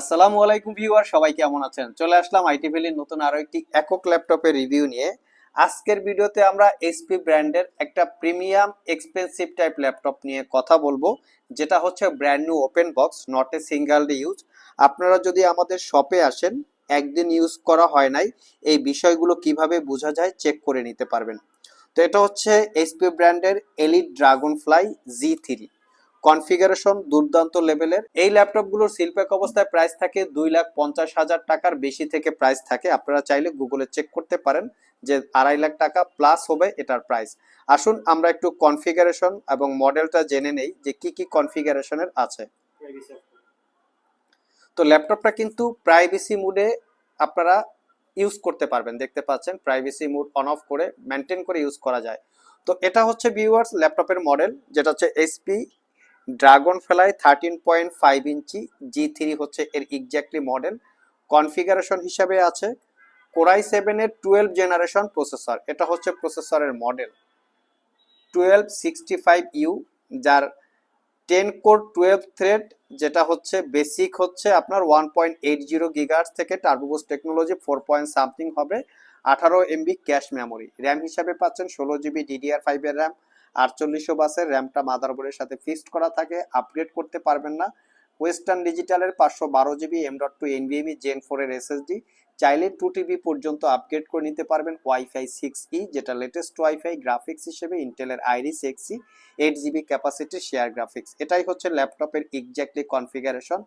আসসালামু আলাইকুম ভিউয়ার, সবাই কেমন আছেন? চলে আসলাম আইটি ভ্যালির নতুন আরও একটি একক ল্যাপটপের রিভিউ নিয়ে। আজকের ভিডিওতে আমরা এসপি ব্র্যান্ডের একটা প্রিমিয়াম এক্সপেন্সিভ টাইপ ল্যাপটপ নিয়ে কথা বলব, যেটা হচ্ছে brand new open box, not a single use. আপনারা যদি আমাদের শপে আসেন, একদিন ইউজ করা হয় নাই, এই বিষয়গুলো কীভাবে বোঝা যায় চেক করে নিতে পারবেন। তো এটা হচ্ছে এসপি ব্র্যান্ডের Elite Dragonfly G three configuration দুর্দান্ত লেভেলের। এই ল্যাপটপগুলোর শিল্পেক অবস্থায় প্রাইস থাকে দুই লাখ পঞ্চাশ হাজার টাকার বেশি থেকে প্রাইস থাকে। আপনারা চাইলে গুগলে চেক করতে পারেন যে আড়াই লাখ টাকা প্লাস হবে এটার প্রাইস। আসুন, আমরা একটু কনফিগারেশন এবং মডেলটা জেনে নেই যে কি কি কনফিগারেশনের আছে। তো ল্যাপটপটা কিন্তু প্রাইভেসি মুডে আপনারা ইউজ করতে পারবেন। দেখতে পাচ্ছেন, প্রাইভেসি মুড অন অফ করে, মেনটেন করে ইউজ করা যায়। তো এটা হচ্ছে ভিউয়ার্স ল্যাপটপের মডেল, যেটা হচ্ছে HP Dragonfly thirteen point five inch G three হচ্ছে এর এক্স্যাক্টলি মডেল কনফিগারেশন হিসাবে আছে কোরাই সেভেনের টুয়েলভ জেনারেশন প্রসেসর এটা হচ্ছে প্রসেসরের model twelve sixty five U যার টেন কোর টুয়েলভ থ্রেড যেটা হচ্ছে বেসিক হচ্ছে আপনার one point eight zero gigahertz থেকে turbo boost technology four point something হবে। আঠারো এমবি ক্যাশ মেমোরি র্যাম হিসাবে পাচ্ছেন ষোলো জিবি ডিডিআর ফাইভের র্যাম আটচল্লিশশো বাসের র্যামটা মাদারবোর্ডের সাথে ফিক্সড করা থাকে আপগ্রেড করতে পারবেন না। ওয়েস্টার্ন ডিজিটালের পাঁচশো বারো GB M dot two NVMe gen four ফোরের এসএসডি চাইলে টু টিবি পর্যন্ত আপগ্রেড করে নিতে পারবেন ওয়াইফাই সিক্স ই যেটা লেটেস্ট ওয়াইফাই গ্রাফিক্স হিসেবে ইন্টেলের Iris Xe eight GB capacity share graphics এটাই হচ্ছে ল্যাপটপের এক্স্যাক্টলি কনফিগারেশন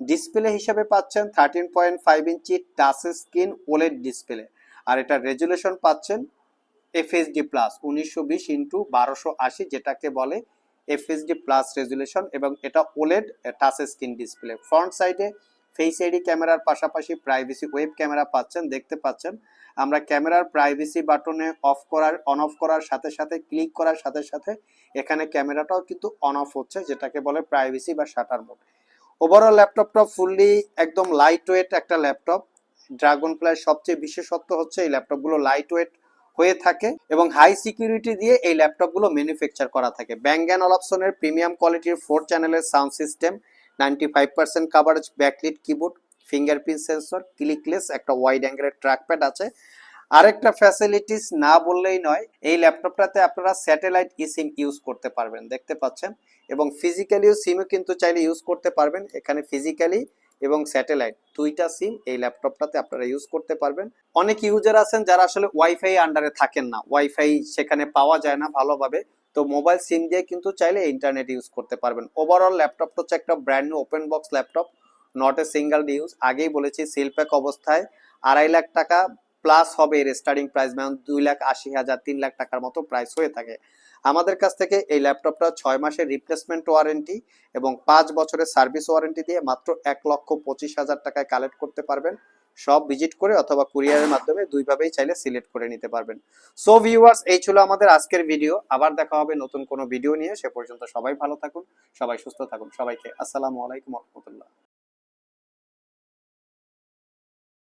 ডিসপ্লে হিসেবে পাচ্ছেন thirteen point five inch touch screen OLED display আর এটা রেজুলেশন পাচ্ছেন এফএসডি প্লাস উনিশশো বিশ ইন্টু বারোশো আশি যেটাকে বলে এফএসডি প্লাস রেজুলেশন এবং এটা OLED touch screen display front সাইডে ফেস আইডি ক্যামেরার পাশাপাশি প্রাইভেসি ওয়েব ক্যামেরা পাচ্ছেন, দেখতে পাচ্ছেন। আমরা ক্যামেরার প্রাইভেসি বাটনে অফ করার অন অফ করার সাথে সাথে ক্লিক করার সাথে সাথে এখানে ক্যামেরাটাও কিন্তু অন অফ হচ্ছে, যেটাকে বলে প্রাইভেসি বা শাটার মোড ওভারঅল ল্যাপটপটা ফুললি একদম লাইট ওয়েট একটা ল্যাপটপ ড্রাগন ফ্লাই সবচেয়ে বিশেষত্ব হচ্ছে এই ল্যাপটপগুলো লাইট ওয়েট হয়ে থাকে এবং হাই সিকিউরিটি দিয়ে এই ল্যাপটপগুলো ম্যানুফ্যাকচার করা থাকে। ব্যাঙ্গান অলাপসনের প্রিমিয়াম কোয়ালিটির ফোর চ্যানেলের sound system ninety five percent coverage backlit keyboard fingerprint sensor clickless একটা ওয়াইড অ্যাঙ্গেলের ট্র্যাকপ্যাড আছে। আরেকটা ফ্যাসিলিটিস না বললেই নয়, এই ল্যাপটপটাতে আপনারা স্যাটেলাইট ই সিম ইউজ করতে পারবেন, দেখতে পাচ্ছেন? এবং ফিজিক্যালিও সিমও কিন্তু চাইলে ইউজ করতে পারবেন। এখানে ফিজিক্যালি এবং স্যাটেলাইট দুইটা সিম এই ল্যাপটপটাতে আপনারা ইউজ করতে পারবেন। অনেক ইউজার আছেন যারা আসলে ওয়াইফাই আন্ডারে থাকেন না। ওয়াইফাই সেখানে পাওয়া যায় না ভালোভাবে। তো মোবাইল সিম দিয়ে কিন্তু চাইলে ইন্টারনেট ইউজ করতে পারবেন। ওভারঅল ল্যাপটপটা হচ্ছে একটা brand new open box laptop not a single use আগেই বলেছি সিলপ্যাক অবস্থায় আড়াই লাখ টাকা প্লাস হবে এর স্টার্টিং প্রাইস যেমন দুই লাখ আশি হাজার তিন লাখ টাকার মতো প্রাইস হয়ে থাকে। আমাদের কাছ থেকে এই ল্যাপটপটা ছয় মাসের রিপ্লেসমেন্ট ওয়ারেন্টি এবং পাঁচ বছরের সার্ভিস ওয়ারেন্টি দিয়ে মাত্র এক লক্ষ পঁচিশ হাজার টাকায় কালেক্ট করতে পারবেন। সব ভিজিট করে অথবা কুরিয়ারের মাধ্যমে দুইভাবেই চাইলে সিলেক্ট করে নিতে পারবেন। সো ভিউয়ার্স এই ছিল আমাদের আজকের ভিডিও আবার দেখা হবে নতুন কোনো ভিডিও নিয়ে। সে পর্যন্ত সবাই ভালো থাকুন, সবাই সুস্থ থাকুন। সবাইকে আসসালামু আলাইকুম রহমতুল্লাহ।